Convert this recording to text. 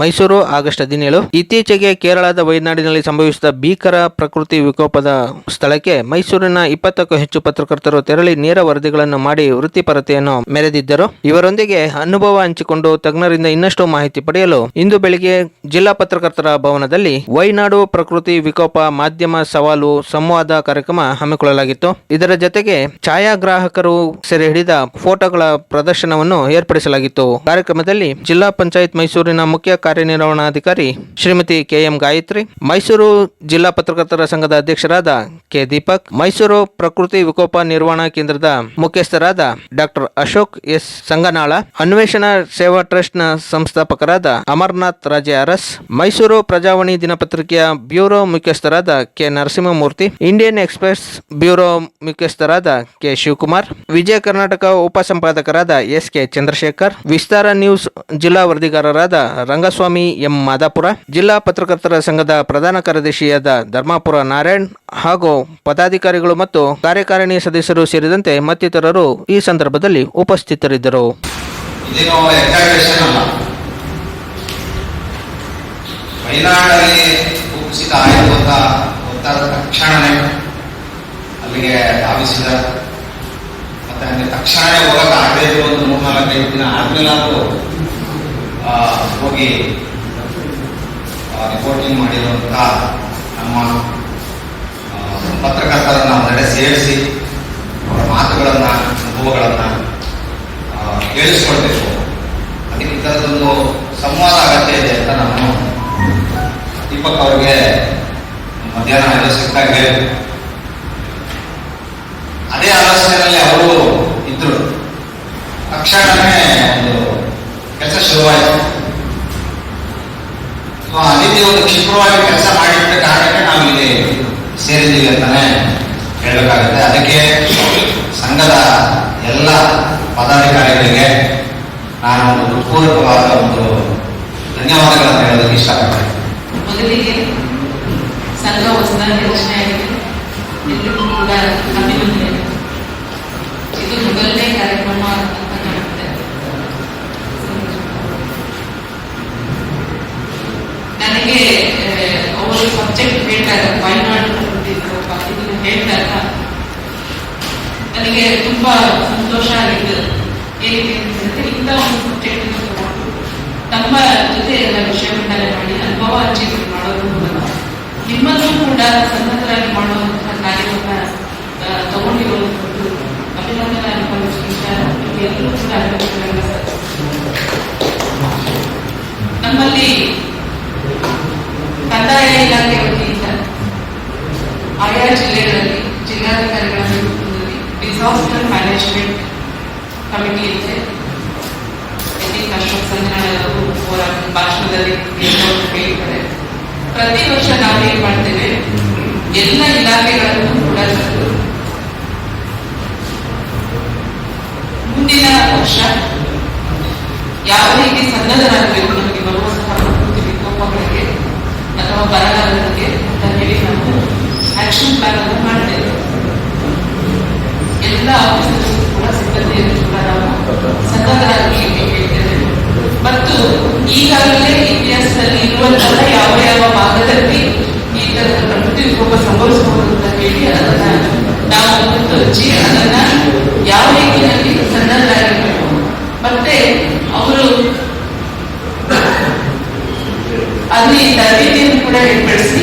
Mysuru August ಹದಿನೇಳು. ಇತ್ತೀಚೆಗೆ ಕೇರಳದ ವಯನಾಡಿನಲ್ಲಿ ಸಂಭವಿಸಿದ ಭೀಕರ ಪ್ರಕೃತಿ ವಿಕೋಪದ ಸ್ಥಳಕ್ಕೆ ಮೈಸೂರಿನ ಇಪ್ಪತ್ತಕ್ಕೂ ಹೆಚ್ಚು ಪತ್ರಕರ್ತರು ತೆರಳಿ ನೇರ ವರದಿಗಳನ್ನು ಮಾಡಿ ವೃತ್ತಿಪರತೆಯನ್ನು ಮೆರೆದಿದ್ದರು. ಇವರೊಂದಿಗೆ ಅನುಭವ ಹಂಚಿಕೊಂಡು ತಜ್ಞರಿಂದ ಇನ್ನಷ್ಟು ಮಾಹಿತಿ ಪಡೆಯಲು ಇಂದು ಬೆಳಿಗ್ಗೆ ಜಿಲ್ಲಾ ಪತ್ರಕರ್ತರ ಭವನದಲ್ಲಿ ವೈನಾಡು ಪ್ರಕೃತಿ ವಿಕೋಪ ಮಾಧ್ಯಮ ಸವಾಲು ಸಂವಾದ ಕಾರ್ಯಕ್ರಮ ಹಮ್ಮಿಕೊಳ್ಳಲಾಗಿತ್ತು. ಇದರ ಜೊತೆಗೆ ಛಾಯಾಗ್ರಾಹಕರು ಸೆರೆ ಹಿಡಿದ ಫೋಟೋಗಳ ಪ್ರದರ್ಶನವನ್ನು ಏರ್ಪಡಿಸಲಾಗಿತ್ತು. ಕಾರ್ಯಕ್ರಮದಲ್ಲಿ ಜಿಲ್ಲಾ ಪಂಚಾಯತ್ ಮೈಸೂರಿನ ಮುಖ್ಯ ಕಾರ್ಯನಿರ್ವಹಣಾಧಿಕಾರಿ ಶ್ರೀಮತಿ ಕೆಎಂ ಗಾಯತ್ರಿ, ಮೈಸೂರು ಜಿಲ್ಲಾ ಪತ್ರಕರ್ತರ ಸಂಘದ ಅಧ್ಯಕ್ಷರಾದ ಕೆ ದೀಪಕ್, ಮೈಸೂರು ಪ್ರಕೃತಿ ವಿಕೋಪ ನಿರ್ವಹಣಾ ಕೇಂದ್ರದ ಮುಖ್ಯಸ್ಥರಾದ ಡಾಕ್ಟರ್ ಅಶೋಕ್ ಎಸ್ ಸಂಗನಾಳ, ಅನ್ವೇಷಣಾ ಸೇವಾ ಟ್ರಸ್ಟ್ನ ಸಂಸ್ಥಾಪಕರಾದ ಅಮರ್ನಾಥ್ ರಾಜೆ ಅರಸ್ ಮೈಸೂರು ಪ್ರಜಾವಾಣಿ ದಿನಪತ್ರಿಕೆಯ ಬ್ಯೂರೋ ಮುಖ್ಯಸ್ಥರಾದ K Narasimhamurthy, Indian Express bureau ಮುಖ್ಯಸ್ಥರಾದ K Shivakumar, Vijaya Karnataka ಉಪಸಂಪಾದಕರಾದ S K Chandrashekar, Vistara news ಜಿಲ್ಲಾ ವರದಿಗಾರರಾದ ರಂಗಸ್ವಾಮಿ ಎಂ ಮಾದಾಪುರ. ಜಿಲ್ಲಾ ಪತ್ರಕರ್ತರ ಸಂಘದ ಪ್ರಧಾನ ಕಾರ್ಯದರ್ಶಿಯಾದ ಧರ್ಮಾಪುರ ನಾರಾಯಣ್ ಹಾಗೂ ಪದಾಧಿಕಾರಿಗಳು ಮತ್ತು ಕಾರ್ಯಕಾರಿಣಿ ಸದಸ್ಯರು ಸೇರಿದಂತೆ ಮತ್ತಿತರರು ಈ ಸಂದರ್ಭದಲ್ಲಿ ಉಪಸ್ಥಿತರಿದ್ದರು. ಅಲ್ಲಿಗೆ ಧಾವಿಸಿದ. ಮತ್ತೆ ಅಲ್ಲಿ ತಕ್ಷಣವೇ ಹೋಗಕ್ಕೆ ಇರೋ ಒಂದು ಮೂರ್ನಾಲ್ಕೈದು ದಿನ ಆದ್ಮೇಲೆ ನಾವು ಆ, ಹೋಗಿ ರಿಪೋರ್ಟಿಂಗ್ ಮಾಡಿರುವಂಥ ನಮ್ಮ ಪತ್ರಕರ್ತರನ್ನು ಒಂದೆಡೆ ಸೇರಿಸಿ ಅವರ ಮಾತುಗಳನ್ನು, ಅನುಭವಗಳನ್ನು ಕೇಳಿಸ್ಕೊಳ್ಬೇಕು. ಅದಕ್ಕೆ ಈ ಥರದೊಂದು ಸಂವಾದ ಅಗತ್ಯ ಇದೆ ಅಂತ ನಾನು ದೀಪಕ್ ಅವ್ರಿಗೆ ಮಧ್ಯಾಹ್ನ ಎಲ್ಲ ಸಿಕ್ಕಾಗ ಅದೇ ಆಲೋಚನೆಯಲ್ಲಿ ಅವರು ಇದ್ರು. ತಕ್ಷಣವೇ ಒಂದು ಕೆಲಸ ಶುರುವಾಯಿತು ಸೊ ಆ ರೀತಿ ಒಂದು ಕ್ಷಿಪ್ರವಾಗಿ ಕೆಲಸ ಮಾಡಿದ ಕಾರಣಕ್ಕೆ ನಾವು ಇಲ್ಲಿ ಸೇರಿದ್ದೀವಿ ಅಂತಾನೆ ಹೇಳಬೇಕಾಗುತ್ತೆ. ಅದಕ್ಕೆ ಸಂಘದ ಎಲ್ಲ ಪದಾಧಿಕಾರಿಗಳಿಗೆ ನಾನು ಒಂದು ಹೃತ್ಪೂರ್ವಕವಾದ ಒಂದು ಧನ್ಯವಾದಗಳನ್ನು ಹೇಳೋದಕ್ಕೆ ಇಷ್ಟಪಡ್ತೇನೆ. ಸಂಘ ಹೊಸದಾಗಿ ರಚನೆ ಸಬ್ಜೆಕ್ಟ್ ಹೇಳ್ತಾ ವಯನಾಡು ಪ್ರಕೃತಿ ಇದನ್ನು ಹೇಳ್ತಾ ಇದ್ದ ನನಗೆ ತುಂಬಾ ಸಂತೋಷ ಆಗಿದ್ದು ಏನಕ್ಕೆ ಅಂತಂದ್ರೆ ಇಂಥ ಒಂದು ಸಬ್ಜೆಕ್ಟ್ ತಗೊಂಡು ತಮ್ಮ ಜೊತೆ ಎಲ್ಲ ವಿಷಯ ಮಂಡನೆ ಮಾಡಿ, ಅನುಭವ ಅರ್ಜಿ ಮಾಡೋದು ಮೂಲಕ. ನಿಮ್ಮನ್ನು ಕೂಡ ಸನ್ನದ್ಧರಾಗಿ ಮಾಡುವಂತಹ ಆಯಾ ಜಿಲ್ಲೆಗಳಲ್ಲಿ ಜಿಲ್ಲಾಧಿಕಾರಿಗಳ ನೇತೃತ್ವದಲ್ಲಿ ಡಿಸಾಸ್ಟರ್ ಮ್ಯಾನೇಜ್ಮೆಂಟ್ ಕಮಿಟಿ ಇದೆ ಎನ್ ಅಶೋಕ್ ಸಂಜನಾಳ್ ಅವರು ಅವರ ಭಾಷಣದಲ್ಲಿ ಎಲ್ಲರೂ ಹೇಳಿದ್ದಾರೆ ಪ್ರತಿ ವರ್ಷ ನಾವು ಏನ್ ಮಾಡ್ತೇವೆ ಎಲ್ಲ ಇಲಾಖೆಗಳನ್ನು ಕೂಡ ಕರೆದು ಮುಂದಿನ ವರ್ಷ ಯಾವ ರೀತಿ ಸನ್ನದ್ಧರಾಗಬೇಕು ನಮಗೆ ಬರುವಂತಹ ಪ್ರಕೃತಿ ವಿಕೋಪಗಳಿಗೆ ಅಥವಾ ಬರಗಾಲಗಳಿಗೆ ಅಂತ ಹೇಳಿ ನಾವು ಆಕ್ಷನ್ ಪ್ಲಾನ್ ಅನ್ನು ಮಾಡಬೇಕು ಎಲ್ಲ ಆಫೀಸರ್ಸ್ ಕೂಡ ಸಿಬ್ಬಂದಿಯನ್ನು ಕೂಡ ನಾವು ಸನ್ನದ್ಧರಾಗಿ ಹೇಳ್ತೇವೆ ಮತ್ತು ಈಗಾಗಲೇ ಇತಿಹಾಸದಲ್ಲಿ ಇರುವಂತಹ ಯಾವ ಯಾವ ಭಾಗದಲ್ಲಿ ಈ ತರದ ಪ್ರಕೃತಿ ವಿಕೋಪ ಸಂಭವಿಸಬಹುದು ಅಂತ ಹೇಳಿ ಅದನ್ನ ನಾವು ಮುಂದೆ ಹಚ್ಚಿ ಅದನ್ನ ಯಾವ ರೀತಿಯಲ್ಲಿ ಸನ್ನದ್ಧರಾಗಿರಬೇಕು ಮತ್ತೆ ಅವರು ಅಲ್ಲಿ ತರಬೇತಿಯನ್ನು ಕೂಡ ಏರ್ಪಡಿಸಿ